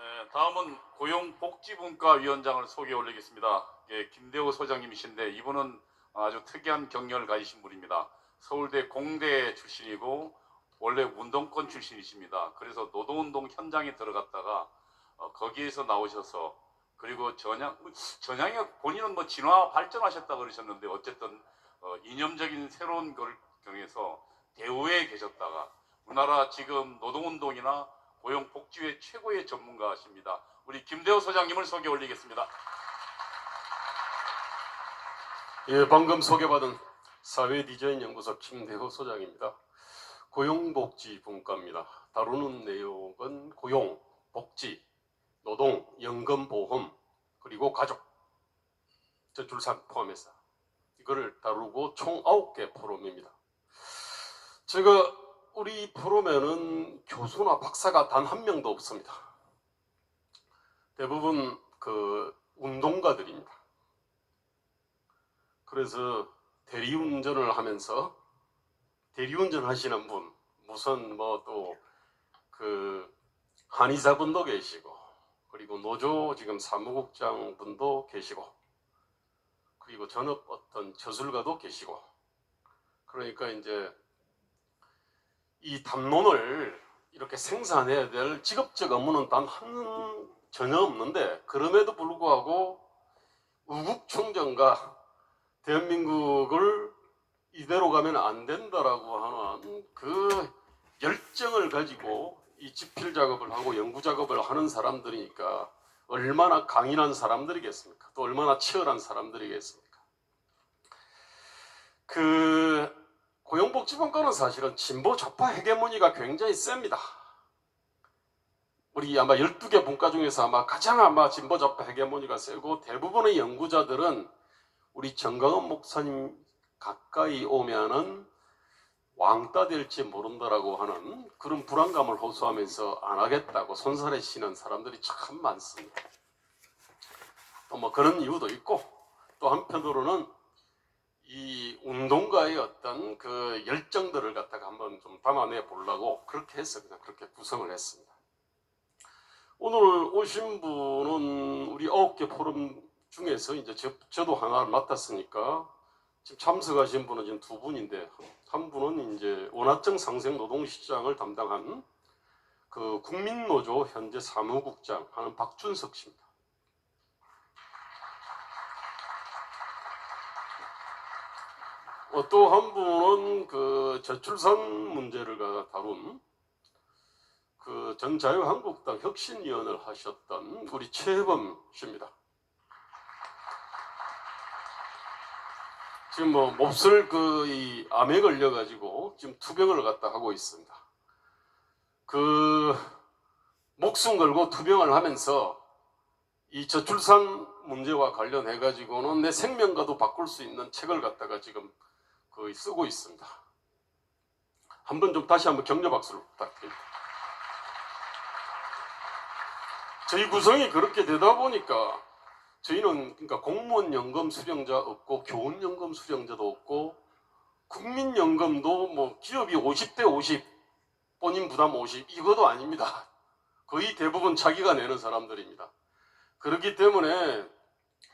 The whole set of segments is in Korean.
네, 다음은 고용복지분과 위원장을 소개 올리겠습니다. 예, 김대호 소장님이신데 이분은 아주 특이한 경력을 가지신 분입니다. 서울대 공대 출신이고 원래 운동권 출신이십니다. 그래서 노동운동 현장에 들어갔다가 어, 거기에서 나오셔서 그리고 전향 전향이 본인은 뭐 진화 발전하셨다 그러셨는데 어쨌든 어, 이념적인 새로운 걸 경해서 대우에 계셨다가 우리나라 지금 노동운동이나 고용복지의 최고의 전문가십니다. 우리 김대호 소장님을 소개 올리겠습니다. 예, 방금 소개받은 사회 디자인 연구소 김대호 소장입니다. 고용복지 분과입니다. 다루는 내용은 고용, 복지, 노동, 연금 보험, 그리고 가족, 저출산 포함해서 이거를 다루고 총 9개 포럼입니다. 제가 우리 포럼에는 교수나 박사가 단 한 명도 없습니다. 대부분 그 운동가들입니다. 그래서 대리운전을 하면서 대리운전 하시는 분, 무슨 뭐 또 그 한의사분도 계시고, 그리고 노조 지금 사무국장 분도 계시고, 그리고 전업 어떤 저술가도 계시고, 그러니까 이제 이 담론을 이렇게 생산해야 될 직업적 업무는 단 한 전혀 없는데 그럼에도 불구하고 우국 총정과 대한민국을 이대로 가면 안 된다라고 하는 그 열정을 가지고 이 집필 작업을 하고 연구 작업을 하는 사람들이니까 얼마나 강인한 사람들이겠습니까? 또 얼마나 치열한 사람들이겠습니까? 그 고용복지분과는 사실은 진보 좌파 헤게모니가 굉장히 셉니다. 우리 아마 12개 분과 중에서 아마 가장 아마 진보 좌파 헤게모니가 세고 대부분의 연구자들은 우리 정강원 목사님 가까이 오면은 왕따 될지 모른다라고 하는 그런 불안감을 호소하면서 안 하겠다고 치는 사람들이 참 많습니다. 또 뭐 그런 이유도 있고 또 한편으로는 이 운동가의 어떤 그 열정들을 갖다가 한번 좀 담아내 보려고 그렇게 해서 그냥 그렇게 구성을 했습니다. 오늘 오신 분은 우리 아홉 개 포럼 중에서 이제 저, 저도 하나를 맡았으니까 지금 참석하신 분은 지금 두 분인데 한 분은 이제 원화증 상생 노동시장을 담당한 그 국민노조 현재 사무국장 하는 박준석 씨입니다. 또 한 분은 그 저출산 문제를 가- 다룬 그 전 자유한국당 혁신위원을 하셨던 우리 최범 씨입니다. 지금 뭐 몹쓸 그 이 암에 걸려 가지고 지금 투병을 갖다 하고 있습니다. 그 목숨 걸고 투병을 하면서 이 저출산 문제와 관련해 가지고는 내 생명과도 바꿀 수 있는 책을 갖다가 지금 거의 쓰고 있습니다. 한번 좀 다시 한번 격려 박수를 부탁드립니다. 저희 구성이 그렇게 되다 보니까 저희는 그러니까 공무원 연금 수령자 없고 교원 연금 수령자도 없고 국민 연금도 뭐 기업이 50대 50 본인 부담 50 이것도 아닙니다. 거의 대부분 자기가 내는 사람들입니다. 그렇기 때문에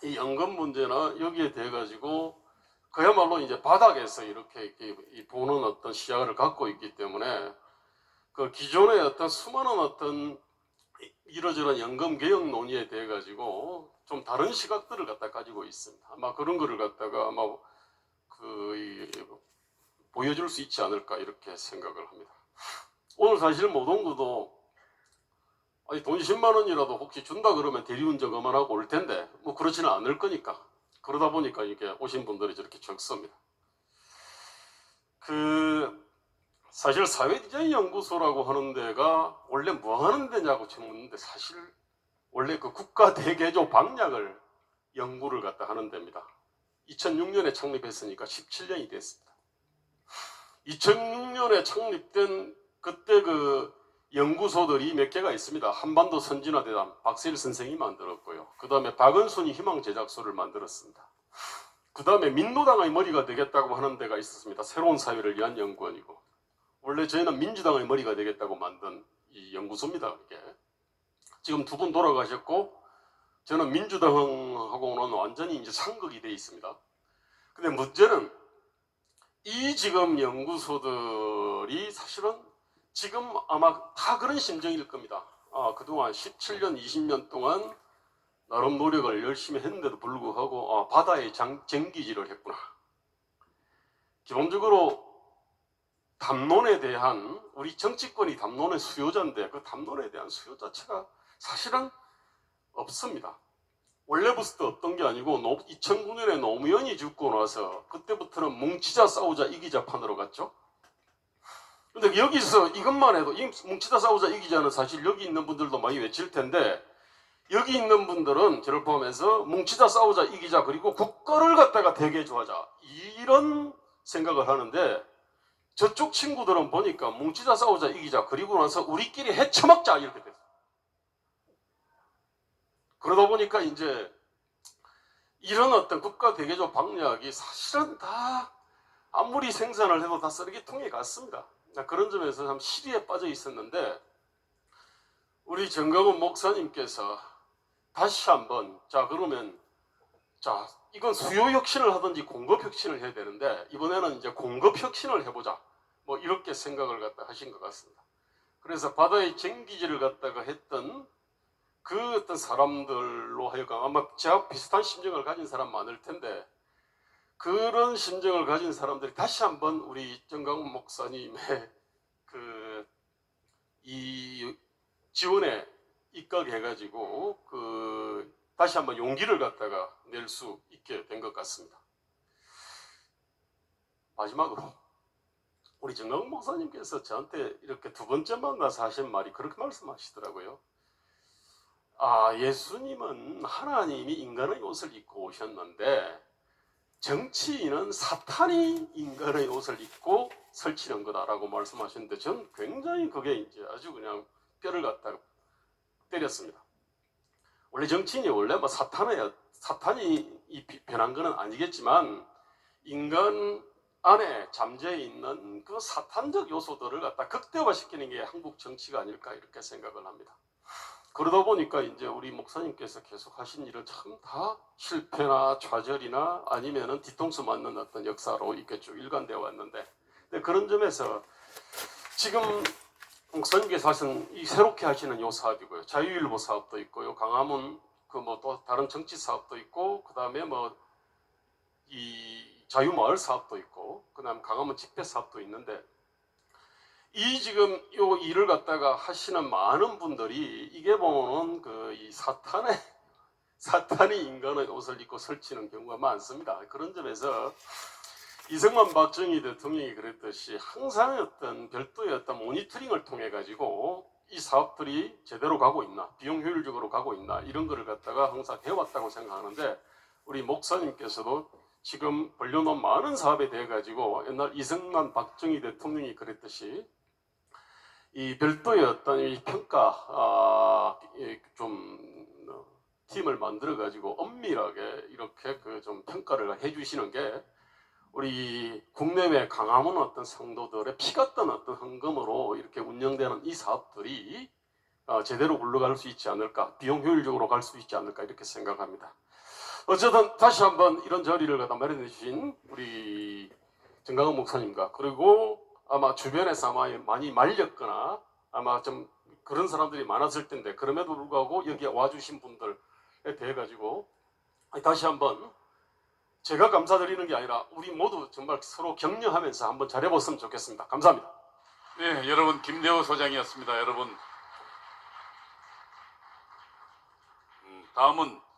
이 연금 문제나 여기에 대해 가지고 그야말로 이제 바닥에서 이렇게, 보는 어떤 시야를 갖고 있기 때문에 그 기존의 어떤 수많은 어떤 이- 이러저런 연금 개혁 논의에 대해 가지고 좀 다른 시각들을 갖다 가지고 있습니다. 아마 그런 거를 갖다가 아마 그 이- 보여줄 수 있지 않을까 이렇게 생각을 합니다. 오늘 사실 모동구도 아니 돈 10만 원이라도 혹시 준다 그러면 대리운전 그만하고 올 텐데 뭐 그렇지는 않을 거니까 그러다 보니까 이렇게 오신 분들이 저렇게 적습니다. 그 사실 사회 디자인 연구소라고 하는 데가 원래 뭐 하는 데냐고 묻는데 사실 원래 그 국가 대개조 방약을 연구를 갖다 하는 데입니다. 2006년에 창립했으니까 17년이 됐습니다. 2006년에 창립된 그때 그 연구소들이 몇 개가 있습니다. 한반도 선진화 대담 박세일 선생이 만들었고요. 그 다음에 박은순이 희망 제작소를 만들었습니다. 그 다음에 민노당의 머리가 되겠다고 하는 데가 있었습니다. 새로운 사회를 위한 연구원이고 원래 저희는 민주당의 머리가 되겠다고 만든 이 연구소입니다. 이게 지금 두 분 돌아가셨고 저는 민주당하고는 완전히 이제 상극이 돼 있습니다. 근데 문제는 이 지금 연구소들이 사실은 지금 아마 다 그런 심정일 겁니다. 아, 그동안 17년, 20년 동안 나름 노력을 열심히 했는데도 불구하고 아, 바다에 장, 쟁기질을 했구나. 기본적으로 담론에 대한 우리 정치권이 담론의 수요자인데 그 담론에 대한 수요 자체가 사실은 없습니다. 원래부터 없던 게 아니고 2009년에 노무현이 죽고 나서 그때부터는 뭉치자 싸우자 이기자 판으로 갔죠. 근데 여기서 이것만 해도 이 뭉치자 싸우자 이기자는 사실 여기 있는 분들도 많이 외칠 텐데 여기 있는 분들은 저를 포함해서 뭉치자 싸우자 이기자 그리고 국가를 갖다가 대개조하자 이런 생각을 하는데 저쪽 친구들은 보니까 뭉치자 싸우자 이기자 그리고 나서 우리끼리 해쳐먹자 이렇게 됐어요. 그러다 보니까 이제 이런 어떤 국가 대개조 방략이 사실은 다 아무리 생산을 해도 다 쓰레기통에 갔습니다. 그런 점에서 참 시리에 빠져 있었는데 우리 정강훈 목사님께서 다시 한번 자 그러면 자 이건 수요 혁신을 하든지 공급 혁신을 해야 되는데 이번에는 이제 공급 혁신을 해보자 뭐 이렇게 생각을 갖다 하신 것 같습니다. 그래서 바다의 쟁기질을 갖다가 했던 그 어떤 사람들로 하여금 아마 제가 비슷한 심정을 가진 사람 많을 텐데 그런 심정을 가진 사람들이 다시 한번 우리 정강 목사님의 그 이 지원에 입각해가지고 그 다시 한번 용기를 갖다가 낼 수 있게 된 것 같습니다. 마지막으로 우리 정강 목사님께서 저한테 이렇게 두 번째 만나서 하신 말이 그렇게 말씀하시더라고요. 아, 예수님은 하나님이 인간의 옷을 입고 오셨는데 정치인은 사탄이 인간의 옷을 입고 설치는 거다라고 말씀하셨는데 전 굉장히 그게 이제 아주 그냥 뼈를 갖다가 때렸습니다. 원래 정치인이 원래 뭐 사탄의 사탄이 이 비- 변한 거는 아니겠지만 인간 안에 잠재 있는 그 사탄적 요소들을 갖다 극대화시키는 게 한국 정치가 아닐까 이렇게 생각을 합니다. 그러다 보니까 이제 우리 목사님께서 계속 하신 일은 참다 실패나 좌절이나 아니면은 뒤통수 맞는 어떤 역사로 이렇게 쭉 일관되어 왔는데 그런 점에서 지금 목사님께서 하신 이 새롭게 하시는 요 사업이고요. 자유일보 사업도 있고요. 강화문 그 뭐 또 다른 정치 사업도 있고 그다음에 뭐 이 자유마을 사업도 있고 그다음 강화문 집회 사업도 있는데 이 지금 요 일을 갖다가 하시는 많은 분들이 이게 보면은 그 이 사탄의 사탄이 인간의 옷을 입고 설치는 경우가 많습니다. 그런 점에서 이승만 박정희 대통령이 그랬듯이 항상 어떤 별도의 어떤 모니터링을 통해 가지고 이 사업들이 제대로 가고 있나 비용 효율적으로 가고 있나 이런 거를 갖다가 항상 해왔다고 생각하는데 우리 목사님께서도 지금 벌려놓은 많은 사업에 대해 가지고 옛날 이승만 박정희 대통령이 그랬듯이 이 별도의 어떤 이 평가 아, 이좀 어, 팀을 만들어 가지고 엄밀하게 이렇게 그 좀 평가를 해주시는 게 우리 국내외 강화문 어떤 성도들의 피 같던 어떤 헌금으로 이렇게 운영되는 이 사업들이 어, 제대로 굴러갈 수 있지 않을까 비용 효율적으로 갈 수 있지 않을까 이렇게 생각합니다. 어쨌든 다시 한번 이런 자리를 갖다 마련해 주신 우리 정강훈 목사님과 그리고 아마 주변에서 아마 많이 말렸거나 아마 좀 그런 사람들이 많았을 텐데 그럼에도 불구하고 여기에 와주신 분들에 대해 가지고 다시 한번 제가 감사드리는 게 아니라 우리 모두 정말 서로 격려하면서 한번 잘해봤으면 좋겠습니다. 감사합니다. 네, 여러분 김대호 소장이었습니다. 여러분 음, 다음은